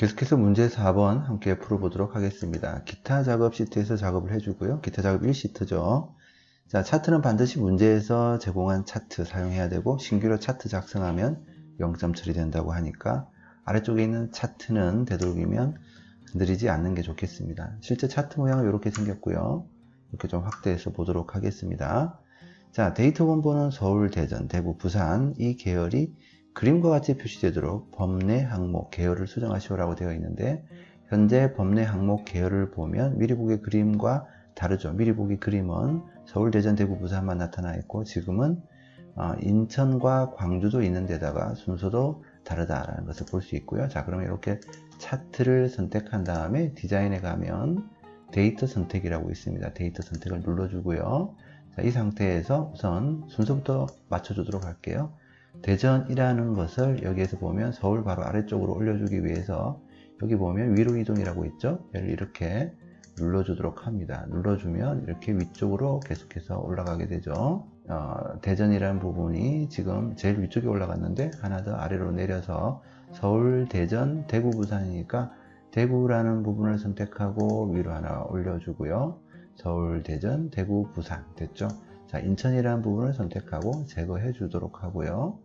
계속해서 문제 4번 함께 풀어보도록 하겠습니다. 기타 작업 시트에서 작업을 해주고요. 기타 작업 1시트죠. 자, 차트는 반드시 문제에서 제공한 차트 사용해야 되고 신규로 차트 작성하면 0점 처리된다고 하니까 아래쪽에 있는 차트는 되도록이면 건드리지 않는 게 좋겠습니다. 실제 차트 모양은 이렇게 생겼고요. 이렇게 좀 확대해서 보도록 하겠습니다. 자, 데이터 원본은 서울, 대전, 대구, 부산 이 계열이 그림과 같이 표시되도록 범례 항목 계열을 수정하시오라고 되어 있는데 현재 범례 항목 계열을 보면 미리 보기 그림과 다르죠. 미리 보기 그림은 서울, 대전, 대구, 부산만 나타나 있고 지금은 어, 인천과 광주도 있는 데다가 순서도 다르다라는 것을 볼 수 있고요. 자, 그러면 이렇게 차트를 선택한 다음에 디자인에 가면 데이터 선택이라고 있습니다. 데이터 선택을 눌러주고요. 자, 이 상태에서 우선 순서부터 맞춰주도록 할게요. 대전이라는 것을 여기에서 보면 서울 바로 아래쪽으로 올려주기 위해서 여기 보면 위로 이동이라고 있죠. 얘를 이렇게 눌러주도록 합니다. 눌러주면 이렇게 위쪽으로 계속해서 올라가게 되죠. 어, 대전이라는 부분이 지금 제일 위쪽에 올라갔는데 하나 더 아래로 내려서 서울, 대전, 대구, 부산이니까 대구라는 부분을 선택하고 위로 하나 올려주고요. 서울, 대전, 대구, 부산 됐죠? 자, 인천이라는 부분을 선택하고 제거해 주도록 하고요.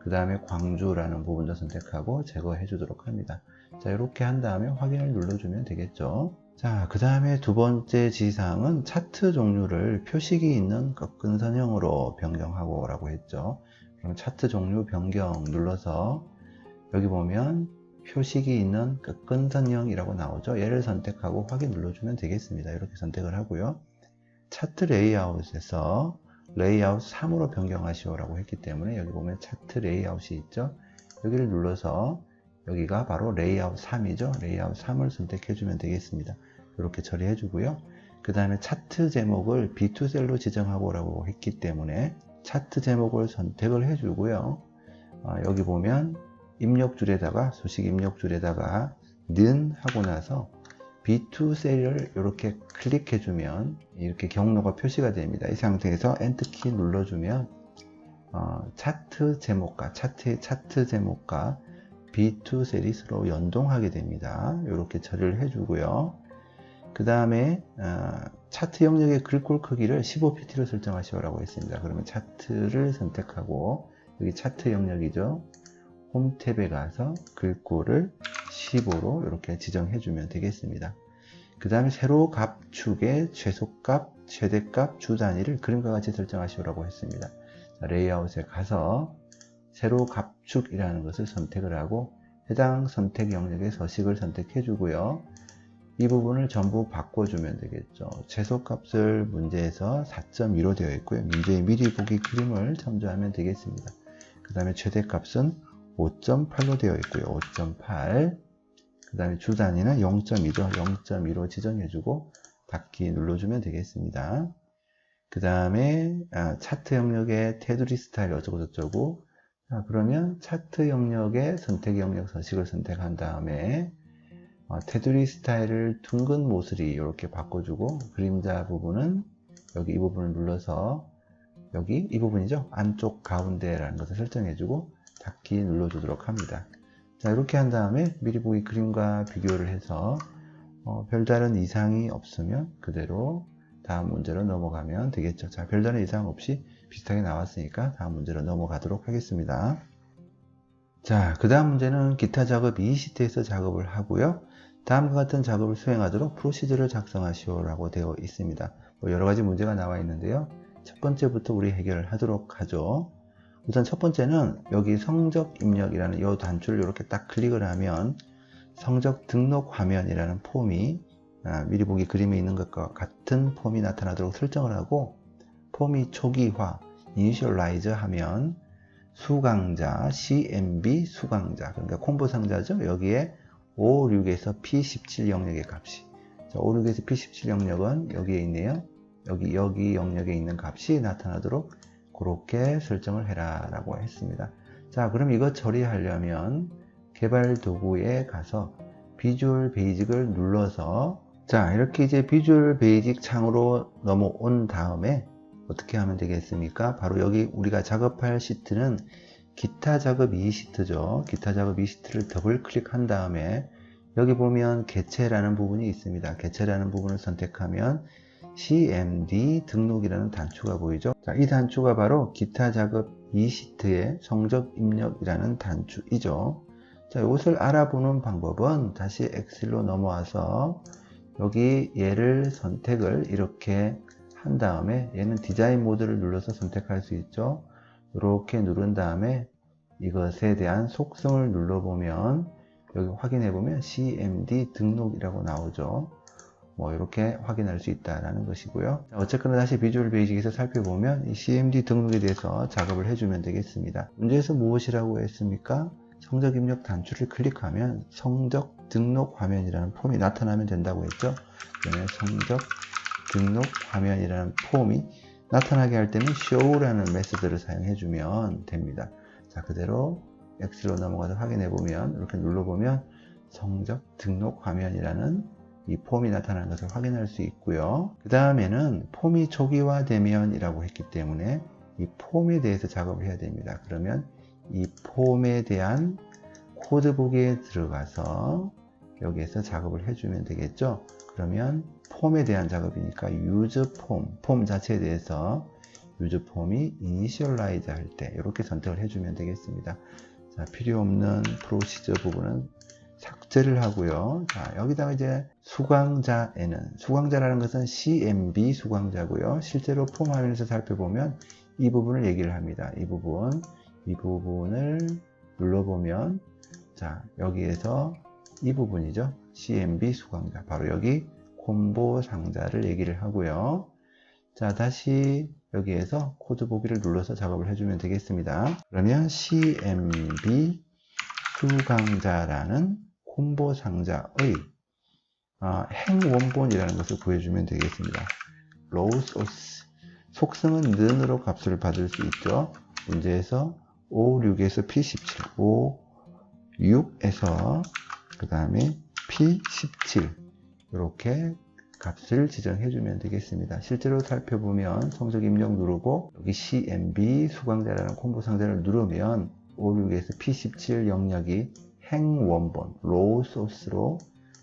그 다음에 광주라는 부분도 선택하고 제거해 주도록 합니다. 자, 이렇게 한 다음에 확인을 눌러주면 되겠죠. 자, 그 다음에 두 번째 지시사항은 차트 종류를 표식이 있는 꺾은 선형으로 변경하고 라고 했죠. 그럼 차트 종류 변경 눌러서 여기 보면 표식이 있는 꺾은 선형이라고 나오죠. 얘를 선택하고 확인 눌러주면 되겠습니다. 이렇게 선택을 하고요. 차트 레이아웃에서 레이아웃 3으로 변경하시오라고 했기 때문에 여기 보면 차트 레이아웃이 있죠. 여기를 눌러서 여기가 바로 레이아웃 3이죠. 레이아웃 3을 선택해 주면 되겠습니다. 이렇게 처리해 주고요. 그 다음에 차트 제목을 B2셀로 지정하고 라고 했기 때문에 차트 제목을 선택을 해 주고요. 어, 여기 보면 입력줄에다가 소식 입력줄에다가 는 하고 나서 B2 셀을 이렇게 클릭해 주면 이렇게 경로가 표시가 됩니다. 이 상태에서 엔터키 눌러주면 어, 차트 제목과 차트의 차트 제목과 B2 셀이 서로 연동하게 됩니다. 이렇게 처리를 해주고요. 그 다음에 어, 차트 영역의 글꼴 크기를 15pt로 설정하시오라고 했습니다. 그러면 차트를 선택하고 여기 차트 영역이죠. 홈 탭에 가서 글꼴을 15로 이렇게 지정해 주면 되겠습니다. 그 다음에 세로 값 축의 최소값, 최대값, 주 단위를 그림과 같이 설정하시오라고 했습니다. 자, 레이아웃에 가서 세로 값축이라는 것을 선택을 하고 해당 선택 영역의 서식을 선택해 주고요. 이 부분을 전부 바꿔주면 되겠죠. 최소값을 문제에서 4.2로 되어 있고요. 문제의 미리 보기 그림을 참조하면 되겠습니다. 그 다음에 최대값은 5.8로 되어 있고요. 5.8. 그 다음에 주 단위는 0.2죠. 0.2로 지정해주고 닫기 눌러주면 되겠습니다. 그 다음에 아, 차트 영역의 테두리 스타일 어쩌고저쩌고 자, 그러면 차트 영역의 선택 영역 서식을 선택한 다음에 어, 테두리 스타일을 둥근 모서리 이렇게 바꿔주고 그림자 부분은 여기 이 부분을 눌러서 여기 이 부분이죠 안쪽 가운데라는 것을 설정해주고 닫기 눌러주도록 합니다 자 이렇게 한 다음에 미리 보기 그림과 비교를 해서 어, 별다른 이상이 없으면 그대로 다음 문제로 넘어가면 되겠죠 자 별다른 이상 없이 비슷하게 나왔으니까 다음 문제로 넘어가도록 하겠습니다 자 그 다음 문제는 기타 작업 이 시트에서 작업을 하고요 다음과 같은 작업을 수행하도록 프로시저를 작성하시오 라고 되어 있습니다. 뭐 여러 가지 문제가 나와 있는데요. 첫 번째부터 우리 해결을 하도록 하죠. 우선 첫 번째는 여기 성적 입력이라는 이 단추를 이렇게 딱 클릭을 하면 성적 등록 화면이라는 폼이 아, 미리 보기 그림에 있는 것과 같은 폼이 나타나도록 설정을 하고 폼이 초기화, 이니셜라이저 하면 수강자, CMB 수강자, 그러니까 콤보 상자죠. 여기에 5, 6에서 P17 영역의 값이 자, 5, 6에서 P17 영역은 여기에 있네요. 여기 여기 영역에 있는 값이 나타나도록 그렇게 설정을 해라 라고 했습니다. 자 그럼 이거 처리하려면 개발 도구에 가서 비주얼 베이직을 눌러서 자 이렇게 이제 비주얼 베이직 창으로 넘어온 다음에 어떻게 하면 되겠습니까? 바로 여기 우리가 작업할 시트는 기타 작업 2 시트죠. 기타 작업 2 시트를 더블 클릭한 다음에 여기 보면 개체라는 부분이 있습니다. 개체라는 부분을 선택하면 CMD 등록이라는 단추가 보이죠. 자, 이 단추가 바로 기타 작업 2시트의 성적 입력이라는 단추이죠. 자, 이것을 알아보는 방법은 다시 엑셀로 넘어와서 여기 얘를 선택을 이렇게 한 다음에 얘는 디자인 모드를 눌러서 선택할 수 있죠. 이렇게 누른 다음에 이것에 대한 속성을 눌러보면 여기 확인해 보면 CMD 등록이라고 나오죠. 뭐 이렇게 확인할 수 있다라는 것이고요. 어쨌거나 다시 비주얼 베이직에서 살펴보면 이 CMD 등록에 대해서 작업을 해주면 되겠습니다. 문제에서 무엇이라고 했습니까? 성적 입력 단추를 클릭하면 성적 등록 화면이라는 폼이 나타나면 된다고 했죠. 그러면 성적 등록 화면이라는 폼이 나타나게 할 때는 show라는 메소드를 사용해 주면 됩니다. 자, 그대로 X로 넘어가서 확인해 보면 이렇게 눌러 보면 성적 등록 화면이라는 이 폼이 나타나는 것을 확인할 수 있고요. 그 다음에는 폼이 초기화되면 이라고 했기 때문에 이 폼에 대해서 작업을 해야 됩니다. 그러면 이 폼에 대한 코드북에 들어가서 여기에서 작업을 해주면 되겠죠. 그러면 폼에 대한 작업이니까 유즈 폼, 폼 자체에 대해서 유즈 폼이 이니셜라이즈 할 때 이렇게 선택을 해주면 되겠습니다. 자, 필요 없는 프로시저 부분은 삭제를 하고요. 자, 여기다가 이제 수강자에는 수강자라는 것은 CMB 수강자고요. 실제로 폼 화면에서 살펴보면 이 부분을 얘기를 합니다. 이 부분, 이 부분을 눌러보면 자, 여기에서 이 부분이죠. CMB 수강자. 바로 여기 콤보 상자를 얘기를 하고요. 자, 다시 여기에서 코드 보기를 눌러서 작업을 해주면 되겠습니다. 그러면 CMB 수강자라는 콤보 상자의 어, 행원본이라는 것을 구해주면 되겠습니다. 로우 소스 속성은 는으로 값을 받을 수 있죠. 문제에서 5, 6에서 P17, 5, 6에서 그 다음에 P17 이렇게 값을 지정해 주면 되겠습니다. 실제로 살펴보면 성적 입력 누르고 여기 CMB 수강자라는 콤보 상자를 누르면 5, 6에서 P17 영역이 행원본, 로우 소스로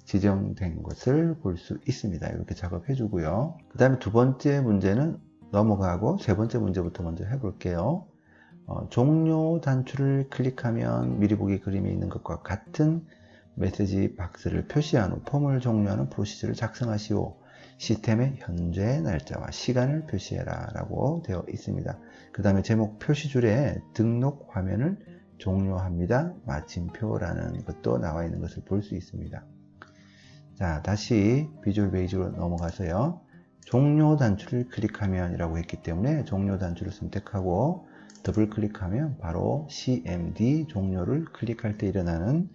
지정된 것을 볼 수 있습니다. 이렇게 작업해 주고요. 그 다음에 두 번째 문제는 넘어가고 세 번째 문제부터 먼저 해볼게요. 어, 종료 단추를 클릭하면 미리 보기 그림에 있는 것과 같은 메시지 박스를 표시한 후 폼을 종료하는 프로시저를 작성하시오. 시스템의 현재 날짜와 시간을 표시해라 라고 되어 있습니다. 그 다음에 제목 표시줄에 등록 화면을 종료합니다. 마침표라는 것도 나와 있는 것을 볼 수 있습니다. 자, 다시 비주얼 베이직으로 넘어가서요. 종료 단추를 클릭하면 이라고 했기 때문에 종료 단추를 선택하고 더블 클릭하면 바로 CMD 종료를 클릭할 때 일어나는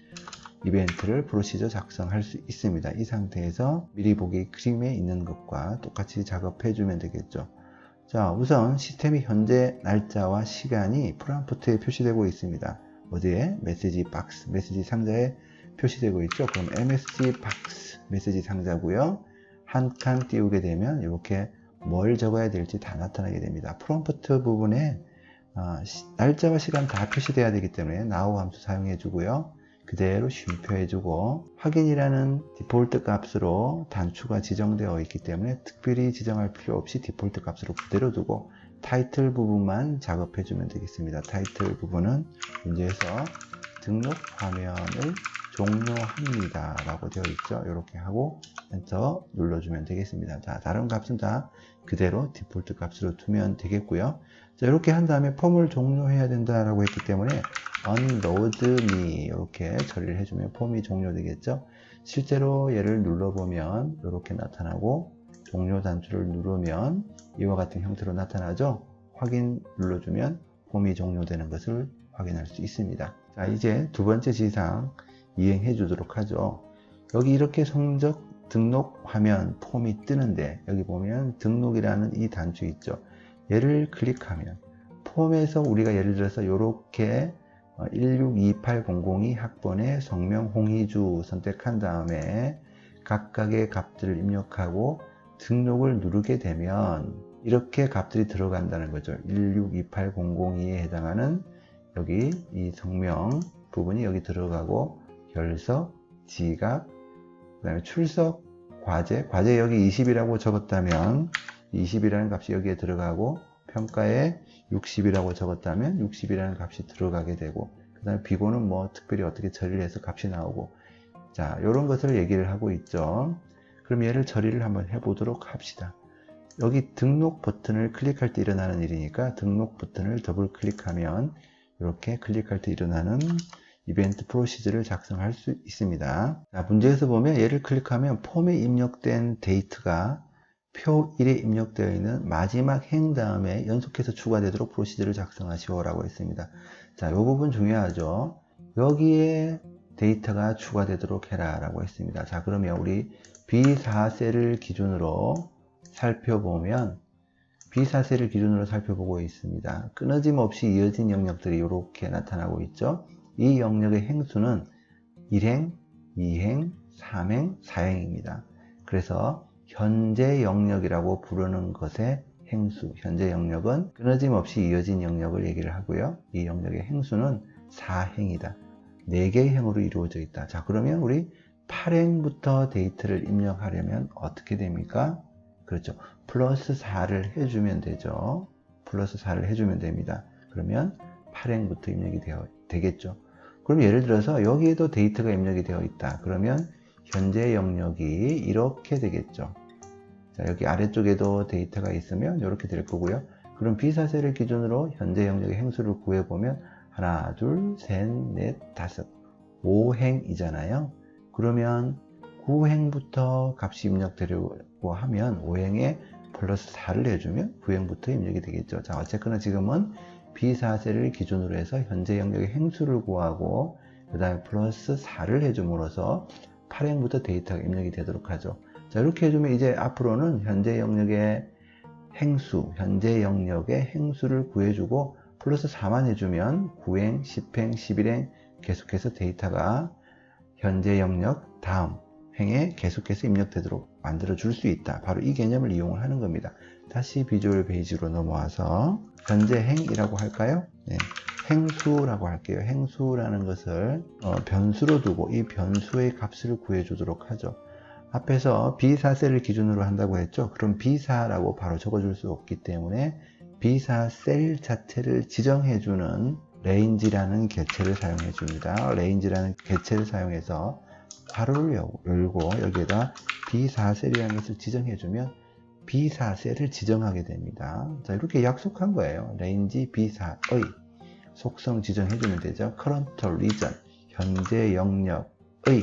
이벤트를 프로시저 작성할 수 있습니다. 이 상태에서 미리 보기 그림에 있는 것과 똑같이 작업해 주면 되겠죠. 자, 우선 시스템이 현재 날짜와 시간이 프롬프트에 표시되고 있습니다. 어디에? 메시지 박스, 메시지 상자에 표시되고 있죠. 그럼 MSG 박스 메시지 상자고요. 한 칸 띄우게 되면 이렇게 뭘 적어야 될지 다 나타나게 됩니다. 프롬프트 부분에 어, 날짜와 시간 다 표시돼야 되기 때문에 now 함수 사용해 주고요. 그대로 쉼표 해 주고 확인이라는 디폴트 값으로 단추가 지정되어 있기 때문에 특별히 지정할 필요 없이 디폴트 값으로 그대로 두고 타이틀 부분만 작업해 주면 되겠습니다. 타이틀 부분은 문제에서 등록 화면을 종료합니다 라고 되어 있죠? 이렇게 하고 엔터 눌러주면 되겠습니다. 자 다른 값은 다 그대로 디폴트 값으로 두면 되겠고요. 자 이렇게 한 다음에 폼을 종료해야 된다 라고 했기 때문에 unload me 이렇게 처리를 해주면 폼이 종료되겠죠? 실제로 얘를 눌러보면 이렇게 나타나고 종료 단추를 누르면 이와 같은 형태로 나타나죠? 확인 눌러주면 폼이 종료되는 것을 확인할 수 있습니다. 자 이제 두 번째 지상 이행해 주도록 하죠. 여기 이렇게 성적 등록 화면 폼이 뜨는데 여기 보면 등록이라는 이 단추 있죠. 얘를 클릭하면 폼에서 우리가 예를 들어서 이렇게 1628002 학번의 성명 홍희주 선택한 다음에 각각의 값들을 입력하고 등록을 누르게 되면 이렇게 값들이 들어간다는 거죠. 1628002에 해당하는 여기 이 성명 부분이 여기 들어가고 결석 지각, 그 다음에 출석, 과제, 과제 여기 20이라고 적었다면 20이라는 값이 여기에 들어가고 평가에 60이라고 적었다면 60이라는 값이 들어가게 되고 그 다음에 비고는 뭐 특별히 어떻게 처리를 해서 값이 나오고. 자 이런 것을 얘기를 하고 있죠. 그럼 얘를 처리를 한번 해보도록 합시다. 여기 등록 버튼을 클릭할 때 일어나는 일이니까 등록 버튼을 더블 클릭하면 이렇게 클릭할 때 일어나는 이벤트 프로시저를 작성할 수 있습니다. 자, 문제에서 보면 얘를 클릭하면 폼에 입력된 데이트가 표 1에 입력되어 있는 마지막 행 다음에 연속해서 추가되도록 프로시저를 작성하시오 라고 했습니다. 자, 이 부분 중요하죠. 여기에 데이터가 추가되도록 해라 라고 했습니다. 자, 그러면 우리 B4셀을 기준으로 살펴보면 B4셀을 기준으로 살펴보고 있습니다. 끊어짐 없이 이어진 영역들이 이렇게 나타나고 있죠. 이 영역의 행수는 1행, 2행, 3행, 4행입니다. 그래서 현재 영역이라고 부르는 것의 행수, 현재 영역은 끊어짐 없이 이어진 영역을 얘기를 하고요. 이 영역의 행수는 4행이다. 4개의 행으로 이루어져 있다. 자, 그러면 우리 8행부터 데이터를 입력하려면 어떻게 됩니까? 그렇죠. 플러스 4를 해주면 되죠. 플러스 4를 해주면 됩니다. 그러면 8행부터 입력이 되어, 되겠죠. 그럼 예를 들어서 여기에도 데이터가 입력이 되어 있다. 그러면 현재 영역이 이렇게 되겠죠. 자, 여기 아래쪽에도 데이터가 있으면 이렇게 될 거고요. 그럼 비사셀을 기준으로 현재 영역의 행수를 구해보면 하나, 둘, 셋, 넷, 다섯, 5행이잖아요. 그러면 9행부터 값이 입력되려고 하면 5행에 플러스 4를 해주면 9행부터 입력이 되겠죠. 자, 어쨌거나 지금은 B4셀을 기준으로 해서 현재 영역의 행수를 구하고 그 다음에 플러스 4를 해줌으로써 8행부터 데이터가 입력이 되도록 하죠. 자, 이렇게 해주면 이제 앞으로는 현재 영역의 행수, 현재 영역의 행수를 구해주고 플러스 4만 해주면 9행, 10행, 11행 계속해서 데이터가 현재 영역 다음 행에 계속해서 입력되도록 만들어 줄 수 있다. 바로 이 개념을 이용을 하는 겁니다. 다시 비주얼 베이지로 넘어와서 현재 행이라고 할까요? 네. 행수라고 할게요. 행수라는 것을 어, 변수로 두고 이 변수의 값을 구해주도록 하죠. 앞에서 B4셀을 기준으로 한다고 했죠. 그럼 B4라고 바로 적어줄 수 없기 때문에 B4셀 자체를 지정해주는 range라는 개체를 사용해 줍니다. range라는 개체를 사용해서 괄호를 열고 여기에다 B4셀이라는 것을 지정해 주면 B4셀을 지정하게 됩니다. 자, 이렇게 약속한 거예요. range B4의 속성 지정해 주면 되죠. current region, 현재 영역의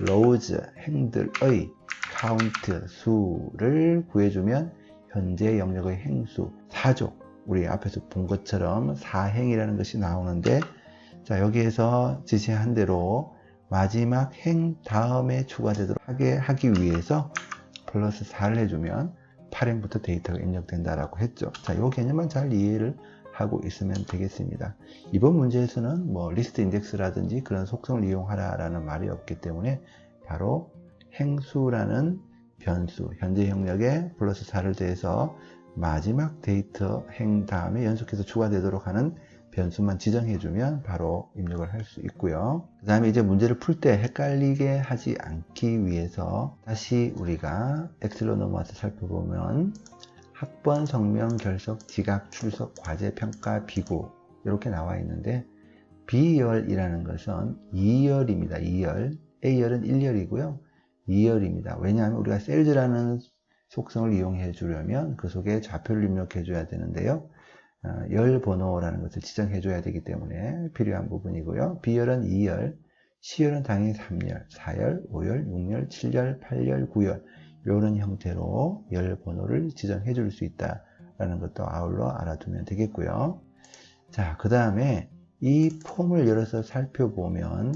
rows, 행들의 count, 수를 구해주면 현재 영역의 행수, 4조, 우리 앞에서 본 것처럼 4행이라는 것이 나오는데 자 여기에서 지시한 대로 마지막 행 다음에 추가되도록 하게 하기 위해서 플러스 4를 해주면 8행부터 데이터가 입력된다라고 했죠. 자, 이 개념만 잘 이해를 하고 있으면 되겠습니다. 이번 문제에서는 뭐 리스트 인덱스라든지 그런 속성을 이용하라라는 말이 없기 때문에 바로 행수라는 변수, 현재 영역에 플러스 4를 더해서 마지막 데이터 행 다음에 연속해서 추가되도록 하는 변수만 지정해주면 바로 입력을 할 수 있고요. 그 다음에 이제 문제를 풀 때 헷갈리게 하지 않기 위해서 다시 우리가 엑셀로 넘어와서 살펴보면 학번, 성명, 결석, 지각, 출석, 과제, 평가, 비고 이렇게 나와 있는데 B열이라는 것은 2열입니다. 2열. A열은 1열이고요. 2열입니다. 왜냐하면 우리가 셀즈라는 속성을 이용해 주려면 그 속에 좌표를 입력해 줘야 되는데요. 어, 열 번호라는 것을 지정해 줘야 되기 때문에 필요한 부분이고요. B열은 2열, C열은 당연히 3열, 4열, 5열, 6열, 7열, 8열, 9열 이런 형태로 열 번호를 지정해 줄 수 있다라는 것도 아울러 알아두면 되겠고요. 자, 그 다음에 이 폼을 열어서 살펴보면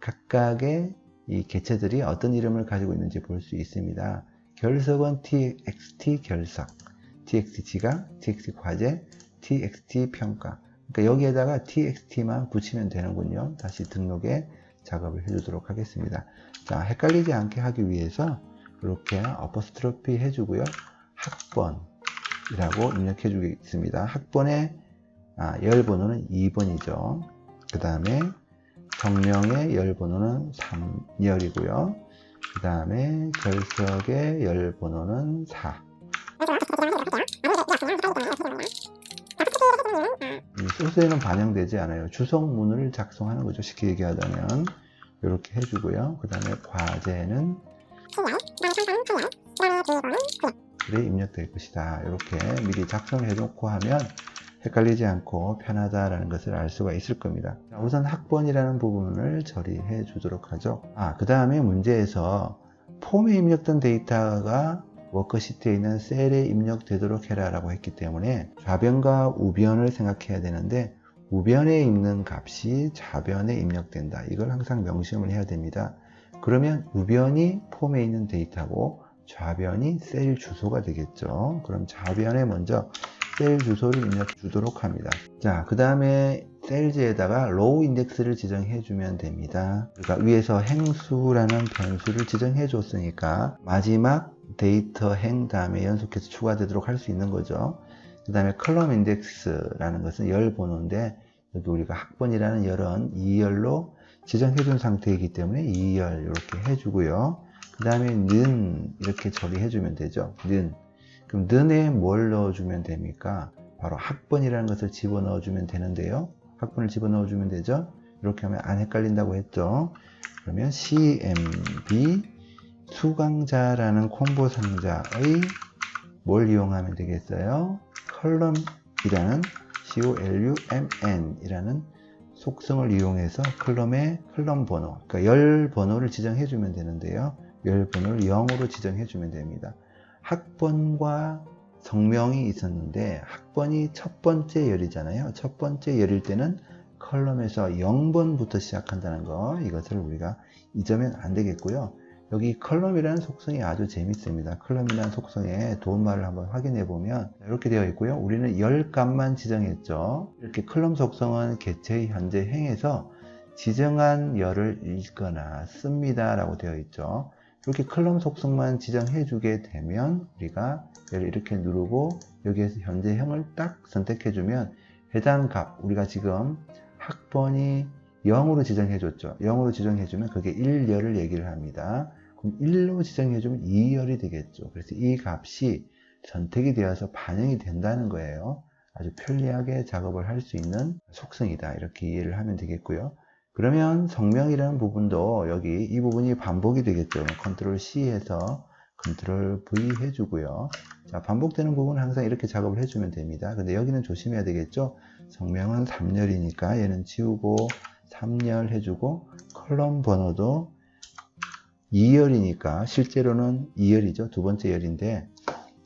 각각의 이 개체들이 어떤 이름을 가지고 있는지 볼 수 있습니다. 결석은 txt 결석, txt 지각, txt 과제, txt 평가. 그러니까 여기에다가 txt만 붙이면 되는군요. 다시 등록에 작업을 해주도록 하겠습니다. 자, 헷갈리지 않게 하기 위해서 이렇게 어퍼스트로피 해주고요. 학번이라고 입력해 주겠습니다. 학번의 아, 열 번호는 2번이죠. 그 다음에 성명의 열 번호는 3열이고요. 그 다음에 결석의 열 번호는 4. 이 소스에는 반영되지 않아요. 주석문을 작성하는 거죠. 쉽게 얘기하자면 이렇게 해주고요. 그 다음에 과제는 글에 입력될 것이다. 이렇게 미리 작성을 해놓고 하면 헷갈리지 않고 편하다라는 것을 알 수가 있을 겁니다. 자, 우선 학번이라는 부분을 처리해 주도록 하죠. 아, 그 다음에 문제에서 폼에 입력된 데이터가 워크시트에 있는 셀에 입력되도록 해라 라고 했기 때문에 좌변과 우변을 생각해야 되는데 우변에 있는 값이 좌변에 입력된다. 이걸 항상 명심을 해야 됩니다. 그러면 우변이 폼에 있는 데이터고 좌변이 셀 주소가 되겠죠. 그럼 좌변에 먼저 셀 주소를 입력 주도록 합니다. 자, 그 다음에 셀즈에다가 로우 인덱스를 지정해 주면 됩니다. 그러니까 위에서 행수라는 변수를 지정해 줬으니까 마지막 데이터 행 다음에 연속해서 추가되도록 할 수 있는 거죠. 그 다음에 컬럼 인덱스라는 것은 열 번호인데 여기 우리가 학번이라는 열은 2열로 지정해 준 상태이기 때문에 2열 이렇게 해주고요. 그 다음에 는 이렇게 처리해 주면 되죠. 는 그럼 는에 뭘 넣어주면 됩니까? 바로 학번이라는 것을 집어넣어 주면 되는데요. 학번을 집어넣어 주면 되죠. 이렇게 하면 안 헷갈린다고 했죠. 그러면 CMB 수강자라는 콤보 상자의 뭘 이용하면 되겠어요? 컬럼이라는 COLUMN 이라는 속성을 이용해서 컬럼의 컬럼 번호, 그러니까 열 번호를 지정해 주면 되는데요. 열 번호를 0으로 지정해 주면 됩니다. 학번과 성명이 있었는데 학번이 첫 번째 열이잖아요. 첫 번째 열일 때는 컬럼에서 0번부터 시작한다는 거 이것을 우리가 잊으면 안 되겠고요. 여기 컬럼이라는 속성이 아주 재밌습니다. 컬럼이라는 속성의 도움말을 한번 확인해 보면 이렇게 되어 있고요. 우리는 열 값만 지정했죠. 이렇게 컬럼 속성은 개체의 현재 행에서 지정한 열을 읽거나 씁니다 라고 되어 있죠. 이렇게 컬럼 속성만 지정해 주게 되면 우리가 얘를 이렇게 누르고 여기에서 현재 형을 딱 선택해 주면 해당 값 우리가 지금 학번이 0으로 지정해 줬죠 0으로 지정해 주면 그게 1열을 얘기를 합니다 그럼 1로 지정해 주면 2열이 되겠죠 그래서 이 값이 선택이 되어서 반영이 된다는 거예요 아주 편리하게 작업을 할 수 있는 속성이다 이렇게 이해를 하면 되겠고요 그러면 성명이라는 부분도 여기 이 부분이 반복이 되겠죠. 컨트롤 C 해서 컨트롤 V 해주고요. 자, 반복되는 부분은 항상 이렇게 작업을 해주면 됩니다. 근데 여기는 조심해야 되겠죠. 성명은 3열이니까 얘는 지우고 3열 해주고 컬럼 번호도 2열이니까 실제로는 2열이죠. 두 번째 열인데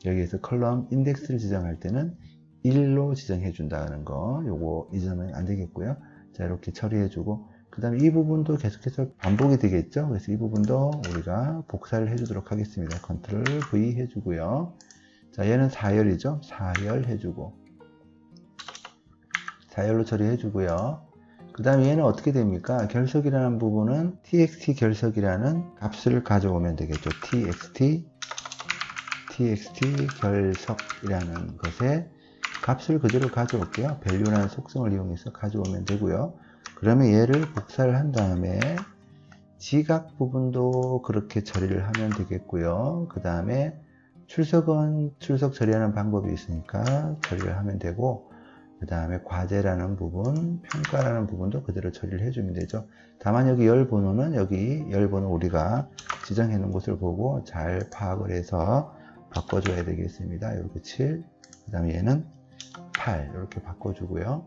여기에서 컬럼 인덱스를 지정할 때는 1로 지정해 준다는 거. 요거 잊으면 안 되겠고요. 자 이렇게 처리해 주고 그 다음에 이 부분도 계속해서 반복이 되겠죠? 그래서 이 부분도 우리가 복사를 해 주도록 하겠습니다. 컨트롤 V 해 주고요. 자 얘는 4열이죠? 4열 해 주고 4열로 처리해 주고요 그 다음에 얘는 어떻게 됩니까? 결석이라는 부분은 txt 결석이라는 값을 가져오면 되겠죠. txt txt 결석이라는 것에 값을 그대로 가져올게요. value라는 속성을 이용해서 가져오면 되고요. 그러면 얘를 복사를 한 다음에 지각 부분도 그렇게 처리를 하면 되겠고요. 그 다음에 출석은 출석 처리하는 방법이 있으니까 처리를 하면 되고 그 다음에 과제라는 부분, 평가라는 부분도 그대로 처리를 해주면 되죠. 다만 여기 열 번호는 여기 열 번호 우리가 지정해 놓은 곳을 보고 잘 파악을 해서 바꿔줘야 되겠습니다. 이렇게 7, 그 다음에 얘는 8 이렇게 바꿔주고요.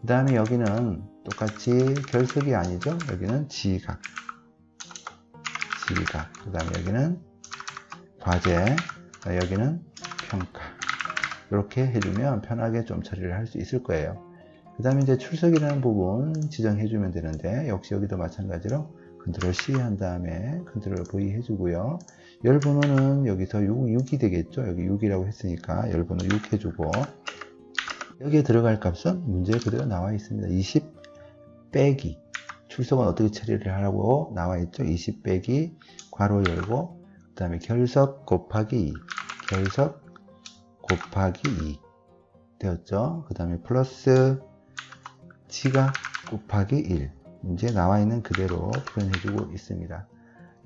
그 다음에 여기는 똑같이 결석이 아니죠. 여기는 지각. 지각. 그 다음에 여기는 과제. 여기는 평가. 이렇게 해주면 편하게 좀 처리를 할 수 있을 거예요. 그 다음에 이제 출석이라는 부분 지정해 주면 되는데, 역시 여기도 마찬가지로 컨트롤 C 한 다음에 컨트롤 V 해주고요. 열 번호는 여기서 6, 6이 되겠죠. 여기 6이라고 했으니까 열 번호 6 해주고, 여기에 들어갈 값은 문제에 그대로 나와 있습니다. 20 빼기 출석은 어떻게 처리를 하라고 나와 있죠. 20 빼기 괄호 열고 그 다음에 결석 곱하기 2 결석 곱하기 2 되었죠. 그 다음에 플러스 지각 곱하기 1 문제에 나와 있는 그대로 표현해주고 있습니다.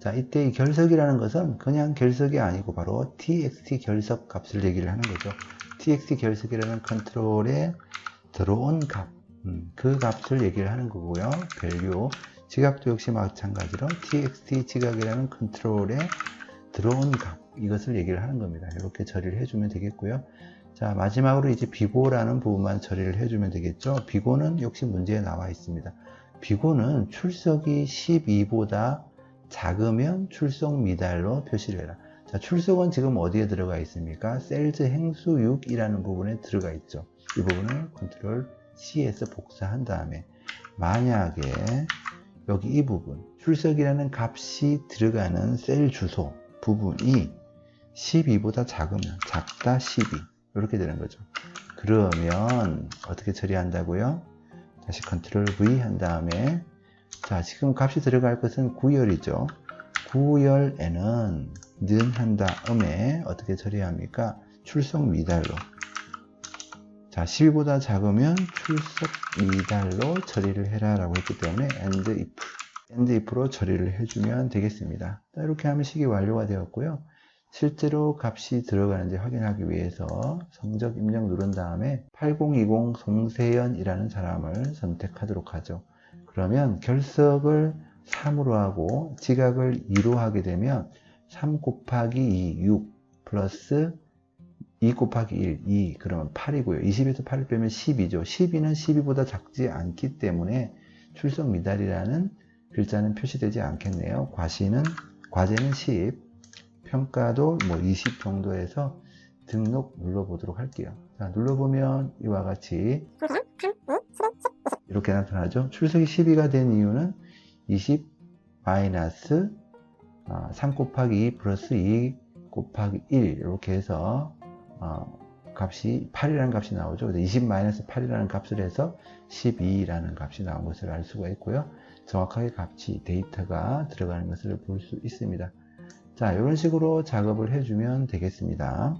자, 이때 이 결석이라는 것은 그냥 결석이 아니고 바로 txt 결석 값을 얘기를 하는 거죠. txt 결석이라는 컨트롤에 들어온 값, 음, 그 값을 얘기를 하는 거고요. value, 지각도 역시 마찬가지로 txt 지각이라는 컨트롤에 들어온 값, 이것을 얘기를 하는 겁니다. 이렇게 처리를 해주면 되겠고요. 자, 마지막으로 이제 비고라는 부분만 처리를 해주면 되겠죠. 비고는 역시 문제에 나와 있습니다. 비고는 출석이 12보다 작으면 출석 미달로 표시를 해라. 자, 출석은 지금 어디에 들어가 있습니까? 셀즈 행수 6이라는 부분에 들어가 있죠. 이 부분을 컨트롤 C에서 복사한 다음에 만약에 여기 이 부분 출석이라는 값이 들어가는 셀 주소 부분이 12보다 작으면 작다 12 이렇게 되는 거죠. 그러면 어떻게 처리한다고요? 다시 컨트롤 V 한 다음에 자 지금 값이 들어갈 것은 구열이죠. 구열에는 는 한 다음에 어떻게 처리합니까? 출석 미달로 자 12보다 작으면 출석 미달로 처리를 해라 라고 했기 때문에 and if and if로 처리를 해주면 되겠습니다. 자, 이렇게 하면 식이 완료가 되었고요. 실제로 값이 들어가는지 확인하기 위해서 성적 입력 누른 다음에 8020 송세연이라는 사람을 선택하도록 하죠. 그러면 결석을 3으로 하고 지각을 2로 하게 되면 3 곱하기 2, 6 플러스 2 곱하기 1, 2 그러면 8이고요. 20에서 8을 빼면 12죠. 12는 12보다 작지 않기 때문에 출석 미달이라는 글자는 표시되지 않겠네요. 과시는 과제는 10, 평가도 뭐 20 정도에서 등록 눌러보도록 할게요. 자, 눌러보면 이와 같이 이렇게 나타나죠. 출석이 12가 된 이유는 20 마이너스 3 곱하기 2 플러스 2 곱하기 1 이렇게 해서 어, 값이 8이라는 값이 나오죠. 20 마이너스 8이라는 값을 해서 12라는 값이 나온 것을 알 수가 있고요. 정확하게 값이 데이터가 들어가는 것을 볼 수 있습니다. 자, 이런 식으로 작업을 해주면 되겠습니다.